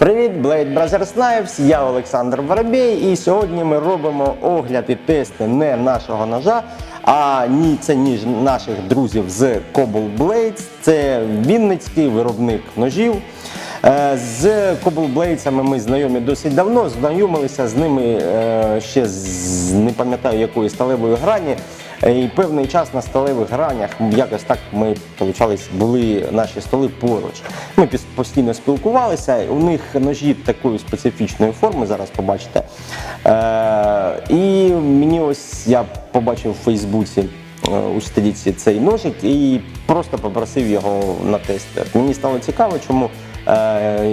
Привіт, Blade Brothers Knives, я Олександр Воробей, і сьогодні ми робимо огляд і тести не нашого ножа, а ні, це ніж наших друзів з Cobble Blades. Це вінницький виробник ножів. Е, З Cobble Blades ми знайомі досить давно, знайомилися з ними е, ще з не пам'ятаю якої сталевої грані. Е, І певний час на сталевих гранях якось так ми получались, були наші столи поруч. Ми постійно спілкувалися. У них ножі такої специфічної форми, зараз побачите. Е, і мені ось я побачив в Фейсбуці е, у століці цей ножик і просто попросив його на тест. Мені стало цікаво, чому е,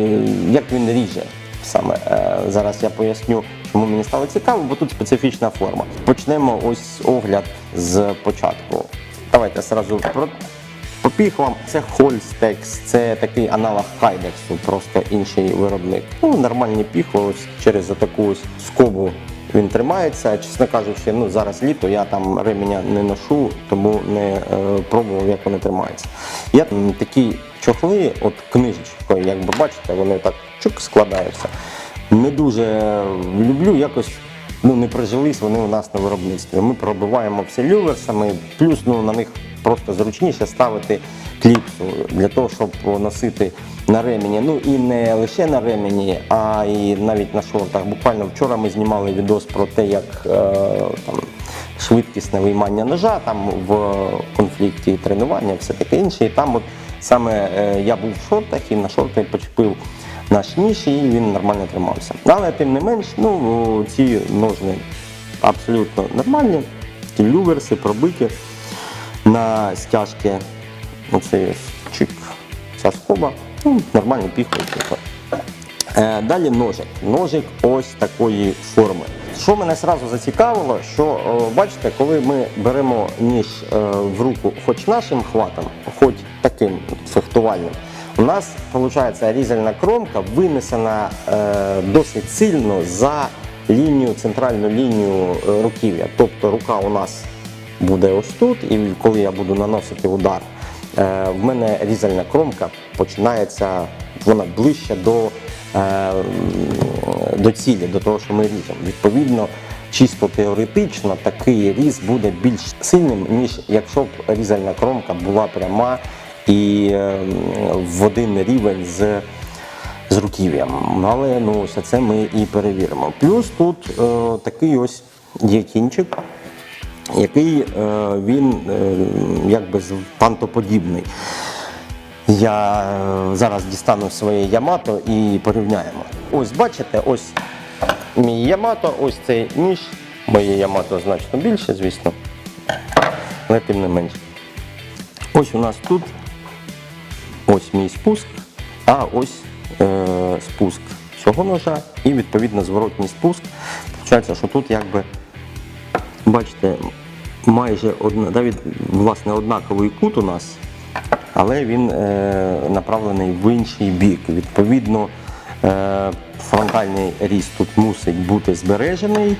як він ріже саме. Е, Зараз я поясню, чому мені стало цікаво, бо тут специфічна форма. Почнемо ось огляд з початку. Давайте зразу про. Піхвам це Holstex, це такий аналог Хайдексу, просто інший виробник. Ну, нормальні піхви, ось через таку ось скобу він тримається. Чесно кажучи, ну зараз літо, я там ременя не ношу, тому не е, пробував, як вони тримаються. Є такі чохли, от книжечкою, як ви бачите, вони так чук складаються. Не дуже люблю, якось ну, не прижились вони у нас на виробництві. Ми пробиваємо все люверсами, плюс ну, на них просто зручніше ставити кліпсу для того, щоб носити на ремені. Ну і не лише на ремені, а і навіть на шортах. Буквально вчора ми знімали відос про те, як е, там, швидкісне виймання ножа там в конфлікті тренування, все таке інше. І там от саме е, я був в шортах і на шорти почепив наш ніж, і він нормально тримався. Але тим не менш, ну ці ножни абсолютно нормальні, ті люверси, пробиті на стяжки. Ось чик, ця скоба. Ну, нормальні піхви. Е, Далі ножик. Ножик ось такої форми. Що мене одразу зацікавило, що бачите, коли ми беремо ніж е, в руку хоч нашим хватом, хоч таким фехтувальним, нас виходить різальна кромка винесена е, досить сильно за лінію, центральну лінію е, руків'я. Тобто рука у нас буде ось тут, і коли я буду наносити удар, е, в мене різальна кромка починається, вона ближче до, е, до цілі, до того, що ми ріжемо. Відповідно, чисто теоретично такий різ буде більш сильним, ніж якщо б різальна кромка була пряма і е, в один рівень з з руків'ям. Але ну, ось це ми і перевіримо. Плюс тут е, такий ось є кінчик, який е, він е, якби пантоподібний. Я е, зараз дістану своє Ямато і порівняємо. Ось бачите, ось мій Ямато, ось цей ніж. Моє Ямато значно більше, звісно. Але тим не менше. Ось у нас тут ось мій спуск, а ось е, спуск цього ножа і відповідно зворотній спуск. Получається, що тут якби бачите, майже одна, навіть власне однаковий кут у нас, але він е, направлений в інший бік. Відповідно, е, фронтальний ріст тут мусить бути збережений.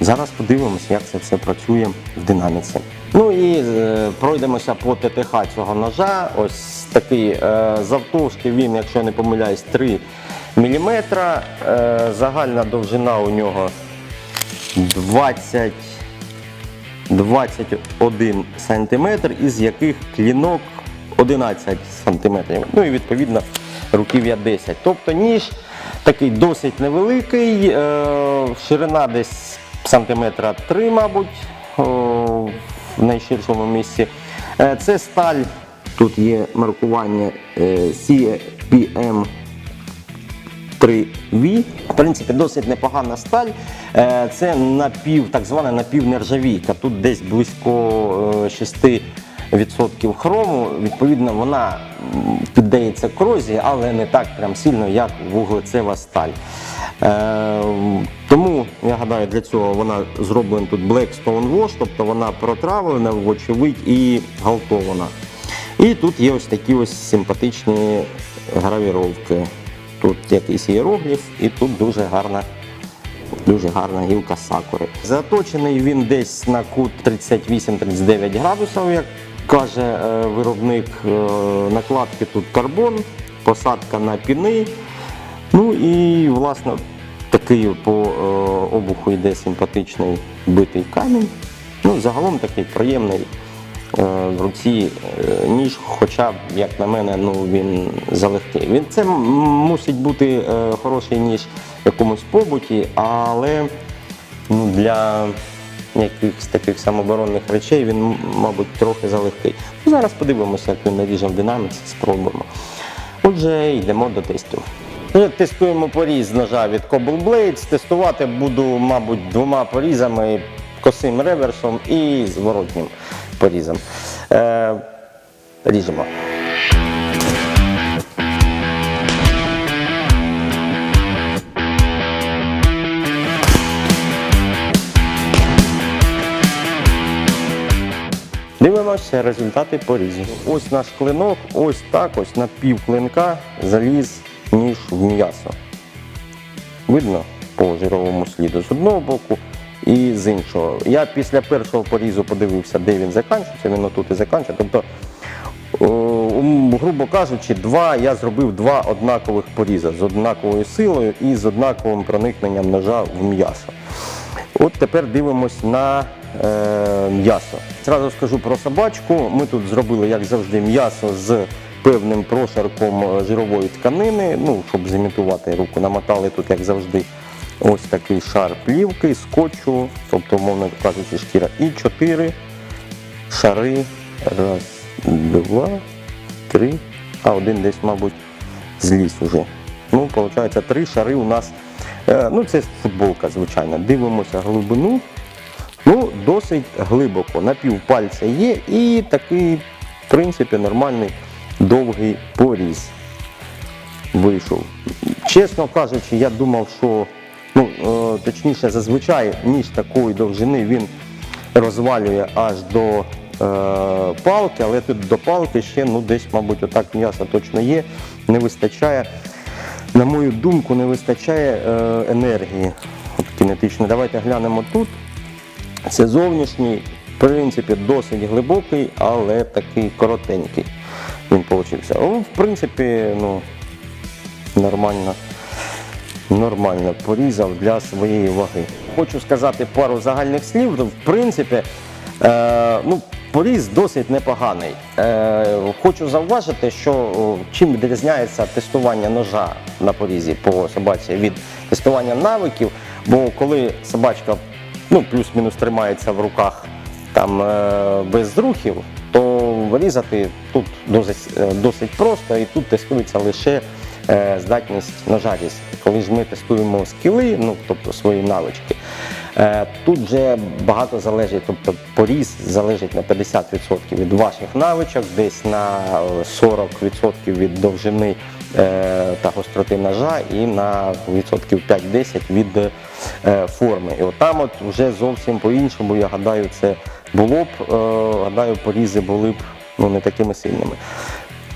Зараз подивимося, як це все працює в динаміці. Ну і е, пройдемося по ТТХ цього ножа. Ось такий е, завтовшки він, якщо не помиляюсь, 3 мм. Е, загальна довжина у нього 20 21 сантиметр, із яких клінок 11 сантиметрів. Ну і відповідно руків'я 10. Тобто ніж такий досить невеликий, е, ширина десь сантиметра 3, мабуть, в найширшому місці. Це сталь, тут є маркування е, CPM 3V. В принципі, досить непогана сталь. Е, Це напів, так звана напівнержавійка. Тут десь близько е, 6% хрому. Відповідно, вона піддається корозії, але не так прям сильно, як вуглецева сталь. Е, Тому я гадаю, для цього вона зроблена тут Black Stone Wash, тобто вона протравлена, вочевидь і галтована. І тут є ось такі ось симпатичні гравіровки. Тут якийсь іерогліф, і тут дуже гарна, дуже гарна гілка сакури. Заточений він десь на кут 38-39 градусів, як каже е, виробник. Е, накладки тут карбон, посадка на піни. Ну і власне такий по е, обуху йде симпатичний битий камінь. Ну, загалом такий приємний в руці е, ніж, хоча, як на мене, ну, він залегкий. Він це мусить бути е, хороший ніж в якомусь побуті, але ну, для якихось таких самооборонних речей він, мабуть, трохи залегкий. Ну, зараз подивимося, як він наріже в динаміці, спробуємо. Отже, йдемо до тесту. Тестуємо поріз ножа від Cobble Blades. Тестувати буду, мабуть, двома порізами, косим реверсом і зворотнім порізом. Е, ріжемо. Дивимося результати порізів. Ось наш клинок, ось так, ось на пів клинка заліз ніж в м'ясо. Видно по жировому сліду з одного боку і з іншого. Я після першого порізу подивився, де він закінчується, він отут і закінчується. Тобто, грубо кажучи, два, я зробив два однакових поріза з однаковою силою і з однаковим проникненням ножа в м'ясо. От тепер дивимось на е, м'ясо. Зразу скажу про собачку. Ми тут зробили, як завжди, м'ясо з певним прошарком е, жирової тканини, ну, щоб зімітувати руку. Намотали тут, як завжди, ось такий шар плівки, скотчу, тобто, умовно кажучи, шкіра. І чотири шари. Раз, два, три. А один десь, мабуть, зліз уже. Ну, виходить, три шари у нас. Е, Ну, це футболка, звичайно. Дивимося глибину. Ну, досить глибоко. На півпальця є і такий, в принципі, нормальний довгий поріз вийшов. Чесно кажучи, я думав, що ну, е, точніше, зазвичай ніж такої довжини він розвалює аж до е, палки, але тут до палки ще ну, десь, мабуть, отак м'яса точно є. Не вистачає, на мою думку, не вистачає е, енергії от, кінетичної. Давайте глянемо тут. Це зовнішній, в принципі, досить глибокий, але такий коротенький він получився. Ну, в принципі, ну, нормально, нормально порізав для своєї ваги. Хочу сказати пару загальних слів. В принципі, е, ну, поріз досить непоганий. Е, хочу зауважити, що чим відрізняється тестування ножа на порізі по собаці від тестування навиків, бо коли собачка ну, плюс-мінус тримається в руках там е, без рухів, то вирізати тут досить, е, досить просто і тут тестується лише е, здатність ножа різати. Коли ж ми тестуємо скіли, ну тобто свої навички, е, тут вже багато залежить, тобто поріз залежить на 50% від ваших навичок, десь на е, 40% від довжини е, та гостроти ножа і на відсотків 5-10 від е, форми. І отам от вже зовсім по-іншому, я гадаю, це було б, е, гадаю, порізи були б ну, не такими сильними.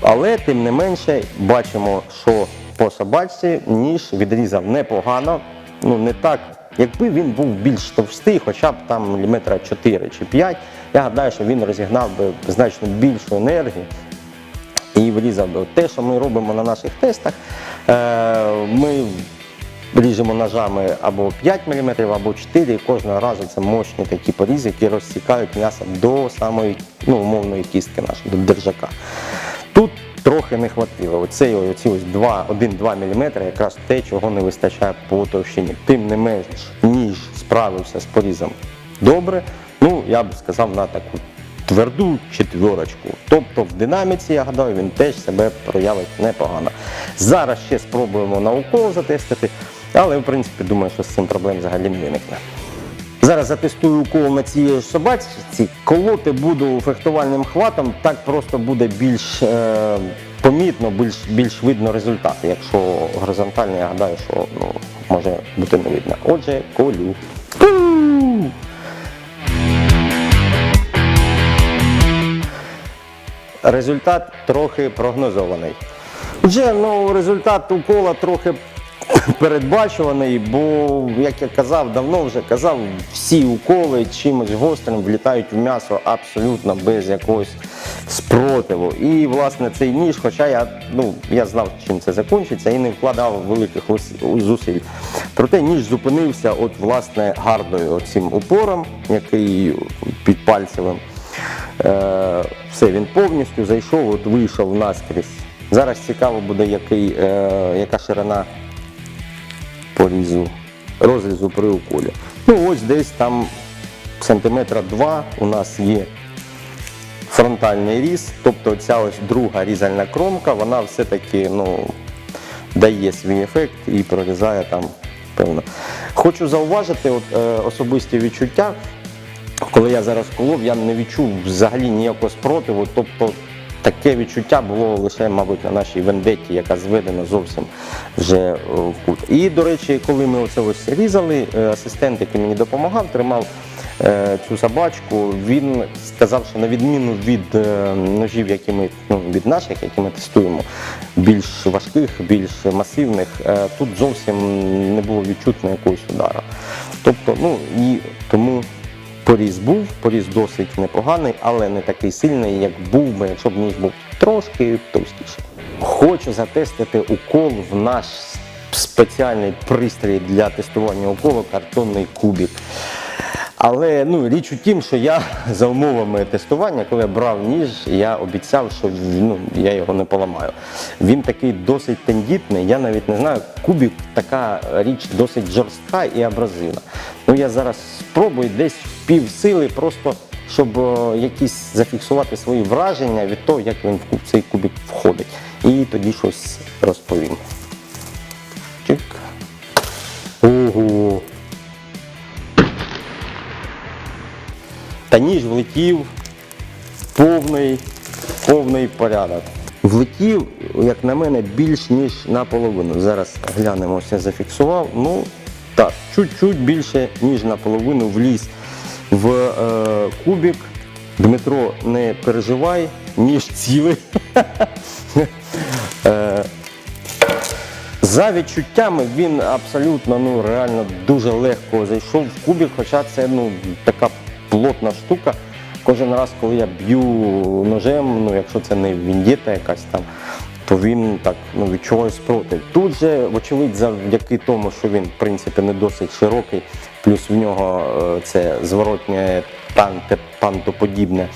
Але тим не менше бачимо, що по собачці ніж відрізав непогано, ну не так. Якби він був більш товстий, хоча б там міліметра 4 чи 5, я гадаю, що він розігнав би значно більшу енергію і врізав би. Те, що ми робимо на наших тестах, е, ми ріжемо ножами або 5 мм, або 4 і кожного разу це мощні такі порізи, які розсікають м'ясо до самої ну, умовної кістки нашої, до держака. Тут трохи не хватило. Оцей, оці ось 2, 1-2 мм якраз те, чого не вистачає по товщині. Тим не менш, ніж справився з порізом добре, ну я б сказав на таку тверду четверочку. Тобто в динаміці, я гадаю, він теж себе проявить непогано. Зараз ще спробуємо науково затестити, але в принципі думаю, що з цим проблем взагалі не виникне. Зараз затестую укол на цій собачці. Колоти буду фехтувальним хватом, так просто буде більш е, помітно, більш, більш видно результат. Якщо горизонтально, я гадаю, що ну, може бути не видно. Отже, колю. Результат трохи прогнозований. Вже ну, результат укола трохи передбачуваний, бо, як я казав, давно вже казав, всі уколи чимось гострим влітають в м'ясо абсолютно без якогось спротиву. І власне цей ніж, хоча я, ну, я знав, чим це закінчиться, і не вкладав великих зусиль. Проте ніж зупинився от, власне, гардою цим упором, який під пальцевим. Е, все, він повністю зайшов, от вийшов наскрізь. Зараз цікаво буде, який, е, яка ширина порізу, розрізу при уколі. Ну ось десь там сантиметра два у нас є фронтальний різ, тобто ця ось друга різальна кромка, вона все-таки ну, дає свій ефект і прорізає там певно. Хочу зауважити от, е, особисті відчуття. Коли я зараз колов, я не відчув взагалі ніякого спротиву. Тобто таке відчуття було лише, мабуть, на нашій вендеті, яка зведена зовсім вже е, в кут. І, до речі, коли ми оце ось різали, е, асистент, який мені допомагав, тримав е, цю собачку, він сказав, що на відміну від ножів, які ми ну, від наших, які ми тестуємо, більш важких, більш масивних, тут зовсім не було відчутно якогось удара. Тобто, ну і тому Поріз був, поріз досить непоганий, але не такий сильний, як був би, якщо б ніж був трошки товстіший. Хочу затестити укол в наш спеціальний пристрій для тестування уколу картонний кубик. Але ну, річ у тім, що я за умовами тестування, коли я брав ніж, я обіцяв, що ну, я його не поламаю. Він такий досить тендітний, я навіть не знаю, кубик така річ досить жорстка і абразивна. Ну я зараз спробую десь пів сили, просто щоб е, якісь зафіксувати свої враження від того, як він в цей кубик входить. І тоді щось розповім. Чик. Ого. Та ніж влетів повний, повний порядок. Влетів, як на мене, більш ніж наполовину. Зараз глянемо, все зафіксував. Ну, так, чуть-чуть більше, ніж наполовину вліз в е, кубик. Дмитро, не переживай, ніж цілий. Е, за відчуттями він абсолютно ну реально дуже легко зайшов в кубик, хоча це ну така плотна штука. Кожен раз, коли я б'ю ножем, ну якщо це не віндєта якась там, то він так ну, відчуває спротив. Тут же, вочевидь, завдяки тому, що він в принципі не досить широкий, плюс в нього е, це зворотнє пантоподібне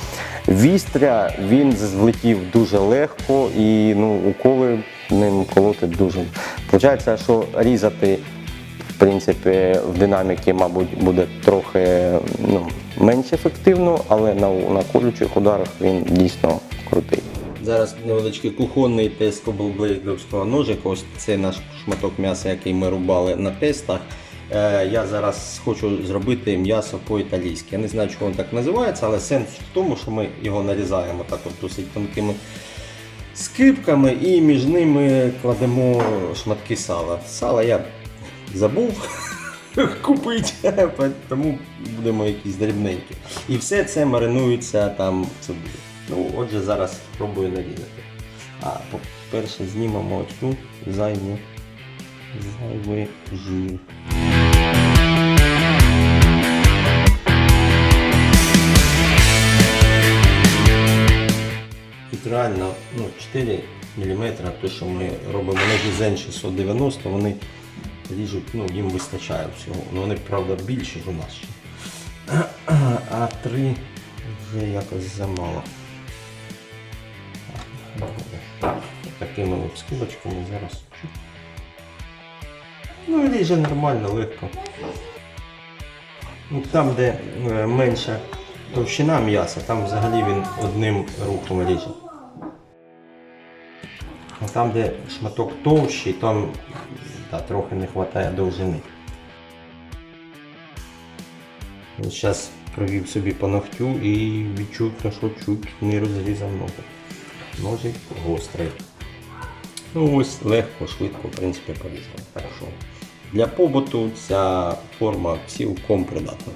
вістря, він злетів дуже легко і ну, уколи ним колоти дуже. Получається, що різати в принципі, в динаміки, мабуть, буде трохи ну, менш ефективно, але на, на колючих ударах він дійсно крутий. Зараз невеличкий кухонний тест коблблейдовського ножика. Ось це наш шматок м'яса, який ми рубали на тестах. Е, Я зараз хочу зробити м'ясо по-італійськи. Я не знаю, чого він так називається, але сенс в тому, що ми його нарізаємо так от досить тонкими скибками і між ними кладемо шматки сала. Сала я забув купити, тому будемо якісь дрібненькі. І все це маринується там цибулею. Ну, отже, зараз спробую нарізати. А по-перше, знімемо цю зайву зайвий жир. Реально ну, 4 мм, те, що ми робимо на Zen 690, вони ріжуть, ну, їм вистачає всього. Ну, вони, правда, більші ж у нас ще. А 3 вже якось замало. Такими от скибочками зараз. Ну, ріже нормально, легко. Ну, Там, де е, менша товщина м'яса, там взагалі він одним рухом ріже. А там, де шматок товщий, там та, трохи не вистачає довжини. Зараз провів собі по ногтю і відчутно, що чуть не розрізав ногу. Ножик гострий. Ну ось легко, швидко, в принципі, порізав. Для побуту ця форма цілком придатна.